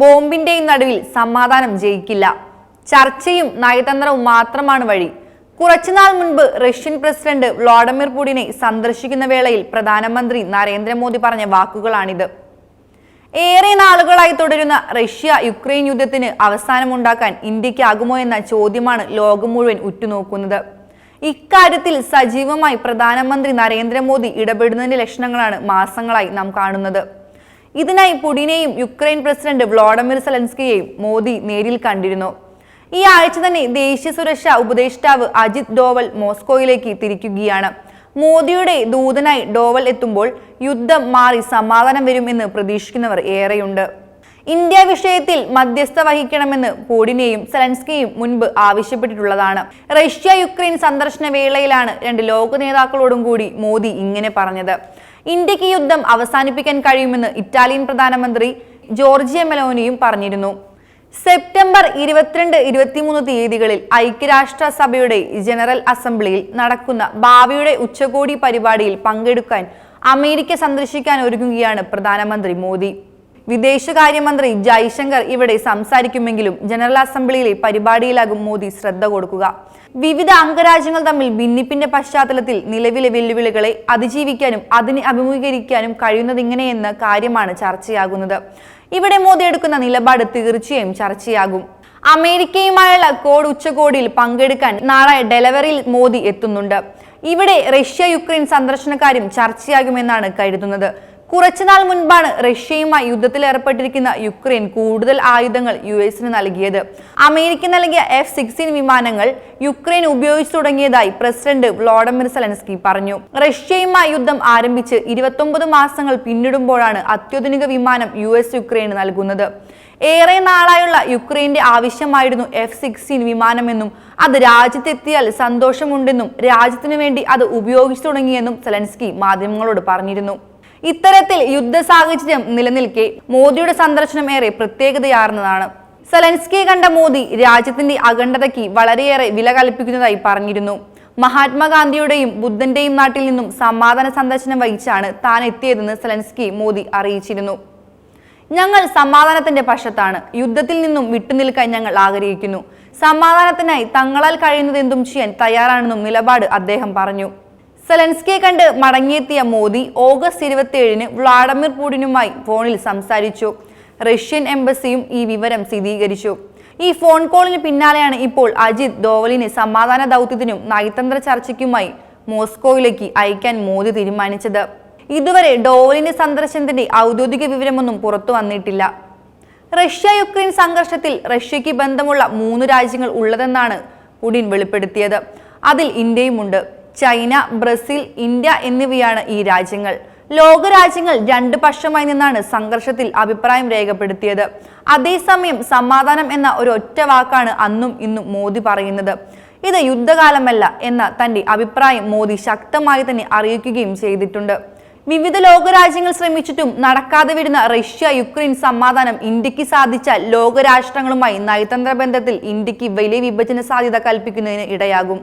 ബോംബിന്റെയും നടുവിൽ സമാധാനം ജയിക്കില്ല. ചർച്ചയും നയതന്ത്രവും മാത്രമാണ് വഴി. കുറച്ചുനാൾ മുൻപ് റഷ്യൻ പ്രസിഡന്റ് വ്ളാഡിമിർ പുടിനെ സന്ദർശിക്കുന്ന വേളയിൽ പ്രധാനമന്ത്രി നരേന്ദ്രമോദി പറഞ്ഞ വാക്കുകളാണിത്. ഏറെ നാളുകളായി തുടരുന്ന റഷ്യ യുക്രൈൻ യുദ്ധത്തിന് അവസാനമുണ്ടാക്കാൻ ഇന്ത്യക്കാകുമോ എന്ന ചോദ്യമാണ് ലോകം മുഴുവൻ ഉറ്റുനോക്കുന്നത്. ഇക്കാര്യത്തിൽ സജീവമായി പ്രധാനമന്ത്രി നരേന്ദ്രമോദി ഇടപെടുന്നതിന്റെ ലക്ഷണങ്ങളാണ് മാസങ്ങളായി നാം കാണുന്നത്. ഇതിനായി പുടിനെയും യുക്രൈൻ പ്രസിഡന്റ് വ്ളാഡിമിർ സെലൻസ്കിയെയും മോദി നേരിൽ കണ്ടിരുന്നു. ഈ ആഴ്ച തന്നെ ദേശീയ സുരക്ഷാ ഉപദേഷ്ടാവ് അജിത് ഡോവൽ മോസ്കോയിലേക്ക് തിരിക്കുകയാണ്. മോദിയുടെ ദൂതനായി ഡോവൽ എത്തുമ്പോൾ യുദ്ധം മാറി സമാധാനം വരുമെന്ന് പ്രതീക്ഷിക്കുന്നവർ ഏറെയുണ്ട്. ഇന്ത്യ വിഷയത്തിൽ മധ്യസ്ഥ വഹിക്കണമെന്ന് പൂടിനെയും സെലൻസ്കിയും മുൻപ് ആവശ്യപ്പെട്ടിട്ടുള്ളതാണ്. റഷ്യ യുക്രൈൻ സന്ദർശന വേളയിലാണ് രണ്ട് ലോക നേതാക്കളോടും കൂടി മോദി ഇങ്ങനെ പറഞ്ഞത്. ഇന്ത്യയ്ക്ക് യുദ്ധം അവസാനിപ്പിക്കാൻ കഴിയുമെന്ന് ഇറ്റാലിയൻ പ്രധാനമന്ത്രി ജോർജിയ മെലോനിയും പറഞ്ഞിരുന്നു. സെപ്റ്റംബർ ഇരുപത്തിരണ്ട് ഇരുപത്തിമൂന്ന് തീയതികളിൽ ഐക്യരാഷ്ട്രസഭയുടെ ജനറൽ അസംബ്ലിയിൽ നടക്കുന്ന ഭാവിയുടെ ഉച്ചകോടി പരിപാടിയിൽ പങ്കെടുക്കാൻ അമേരിക്ക സന്ദർശിക്കാൻ ഒരുങ്ങുകയാണ് പ്രധാനമന്ത്രി മോദി. വിദേശകാര്യമന്ത്രി ജയശങ്കർ ഇവിടെ സംസാരിക്കുമെങ്കിലും ജനറൽ അസംബ്ലിയിലെ പരിപാടിയിലാകും മോദി ശ്രദ്ധ കൊടുക്കുക. വിവിധ അംഗരാജ്യങ്ങൾ തമ്മിൽ ഭിന്നിപ്പിന്റെ പശ്ചാത്തലത്തിൽ നിലവിലെ വെല്ലുവിളികളെ അതിജീവിക്കാനും അതിനെ അഭിമുഖീകരിക്കാനും കഴിയുന്നതിങ്ങനെയെന്ന കാര്യമാണ് ചർച്ചയാകുന്നത്. ഇവിടെ മോദി എടുക്കുന്ന നിലപാട് തീർച്ചയായും ചർച്ചയാകും. അമേരിക്കയുമായുള്ള കോഡ് ഉച്ചകോടിയിൽ പങ്കെടുക്കാൻ നാളെ ഡെലവറിയിൽ മോദി എത്തുന്നുണ്ട്. ഇവിടെ റഷ്യ യുക്രൈൻ സന്ദർശനക്കാരും ചർച്ചയാകുമെന്നാണ് കരുതുന്നത്. കുറച്ചുനാൾ മുൻപാണ് റഷ്യയുമായി യുദ്ധത്തിൽ ഏർപ്പെട്ടിരിക്കുന്ന യുക്രൈൻ കൂടുതൽ ആയുധങ്ങൾ യു എസിന് നൽകിയത്. അമേരിക്ക നൽകിയ എഫ് സിക്സ്റ്റീൻ വിമാനങ്ങൾ യുക്രൈൻ ഉപയോഗിച്ചു തുടങ്ങിയതായി പ്രസിഡന്റ് വ്ളോഡമിർ സെലൻസ്കി പറഞ്ഞു. റഷ്യയുമായി യുദ്ധം ആരംഭിച്ച് ഇരുപത്തൊമ്പത് മാസങ്ങൾ പിന്നിടുമ്പോഴാണ് അത്യാധുനിക വിമാനം യു എസ് യുക്രൈന് നൽകുന്നത്. ഏറെ നാളായുള്ള യുക്രൈന്റെ ആവശ്യമായിരുന്നു എഫ് സിക്സ്റ്റീൻ വിമാനമെന്നും അത് രാജ്യത്തെത്തിയാൽ സന്തോഷമുണ്ടെന്നും രാജ്യത്തിനു വേണ്ടി അത് ഉപയോഗിച്ചു തുടങ്ങിയെന്നും സെലൻസ്കി മാധ്യമങ്ങളോട് പറഞ്ഞിരുന്നു. ഇത്തരത്തിൽ യുദ്ധ സാഹചര്യം നിലനിൽക്കെ മോദിയുടെ സന്ദർശനം ഏറെ പ്രത്യേകതയാർന്നതാണ്. സെലൻസ്കിയെ കണ്ട മോദി രാജ്യത്തിന്റെ അഖണ്ഡതയ്ക്ക് വളരെയേറെ വില കൽപ്പിക്കുന്നതായി പറഞ്ഞിരുന്നു. മഹാത്മാഗാന്ധിയുടെയും ബുദ്ധന്റെയും നാട്ടിൽ നിന്നും സമാധാന സന്ദർശനം വഹിച്ചാണ് താൻ എത്തിയതെന്ന് സെലൻസ്കി മോദി അറിയിച്ചിരുന്നു. ഞങ്ങൾ സമാധാനത്തിന്റെ പക്ഷത്താണ് യുദ്ധത്തിൽ നിന്നും വിട്ടുനിൽക്കാൻ ഞങ്ങൾ ആഗ്രഹിക്കുന്നു. സമാധാനത്തിനായി തങ്ങളാൽ കഴിയുന്നതെന്തും ചെയ്യാൻ തയ്യാറാണെന്നും നിലപാട് അദ്ദേഹം പറഞ്ഞു. സെലൻസ്കിയെ കണ്ട് മടങ്ങിയെത്തിയ മോദി ഓഗസ്റ്റ് ഇരുപത്തിയേഴിന് വ്ളാഡിമിർ പുടിനുമായി ഫോണിൽ സംസാരിച്ചു. റഷ്യൻ എംബസിയും ഈ വിവരം സ്ഥിരീകരിച്ചു. ഈ ഫോൺ കോളിന് പിന്നാലെയാണ് ഇപ്പോൾ അജിത് ഡോവലിനെ സമാധാന ദൗത്യത്തിനും നയതന്ത്ര ചർച്ചയ്ക്കുമായി മോസ്കോയിലേക്ക് അയക്കാൻ മോദി തീരുമാനിച്ചത്. ഇതുവരെ ഡോവലിന്റെ സന്ദർശനത്തിന്റെ ഔദ്യോഗിക വിവരമൊന്നും പുറത്തു വന്നിട്ടില്ല. റഷ്യ യുക്രൈൻ സംഘർഷത്തിൽ റഷ്യയ്ക്ക് ബന്ധമുള്ള മൂന്ന് രാജ്യങ്ങൾ ഉള്ളതെന്നാണ് പുടിൻ വെളിപ്പെടുത്തിയത്. അതിൽ ഇന്ത്യയുമുണ്ട്. ചൈന ബ്രസീൽ ഇന്ത്യ എന്നിവയാണ് ഈ രാജ്യങ്ങൾ. ലോകരാജ്യങ്ങൾ രണ്ട് പക്ഷമായി നിന്നാണ് സംഘർഷത്തിൽ അഭിപ്രായം രേഖപ്പെടുത്തിയത്. അതേസമയം സമാധാനം എന്ന ഒരു ഒറ്റ വാക്കാണ് അന്നും ഇന്നും മോദി പറയുന്നത്. ഇത് യുദ്ധകാലമല്ല എന്ന തന്റെ അഭിപ്രായം മോദി ശക്തമായി തന്നെ അറിയിക്കുകയും ചെയ്തിട്ടുണ്ട്. വിവിധ ലോകരാജ്യങ്ങൾ ശ്രമിച്ചിട്ടും നടക്കാതെ വരുന്ന റഷ്യ യുക്രൈൻ സമാധാനം ഇന്ത്യയ്ക്ക് സാധിച്ചാൽ ലോകരാഷ്ട്രങ്ങളുമായി നയതന്ത്ര ബന്ധത്തിൽ ഇന്ത്യയ്ക്ക് വലിയ വിഭജന സാധ്യത കൽപ്പിക്കുന്നതിന് ഇടയാകും.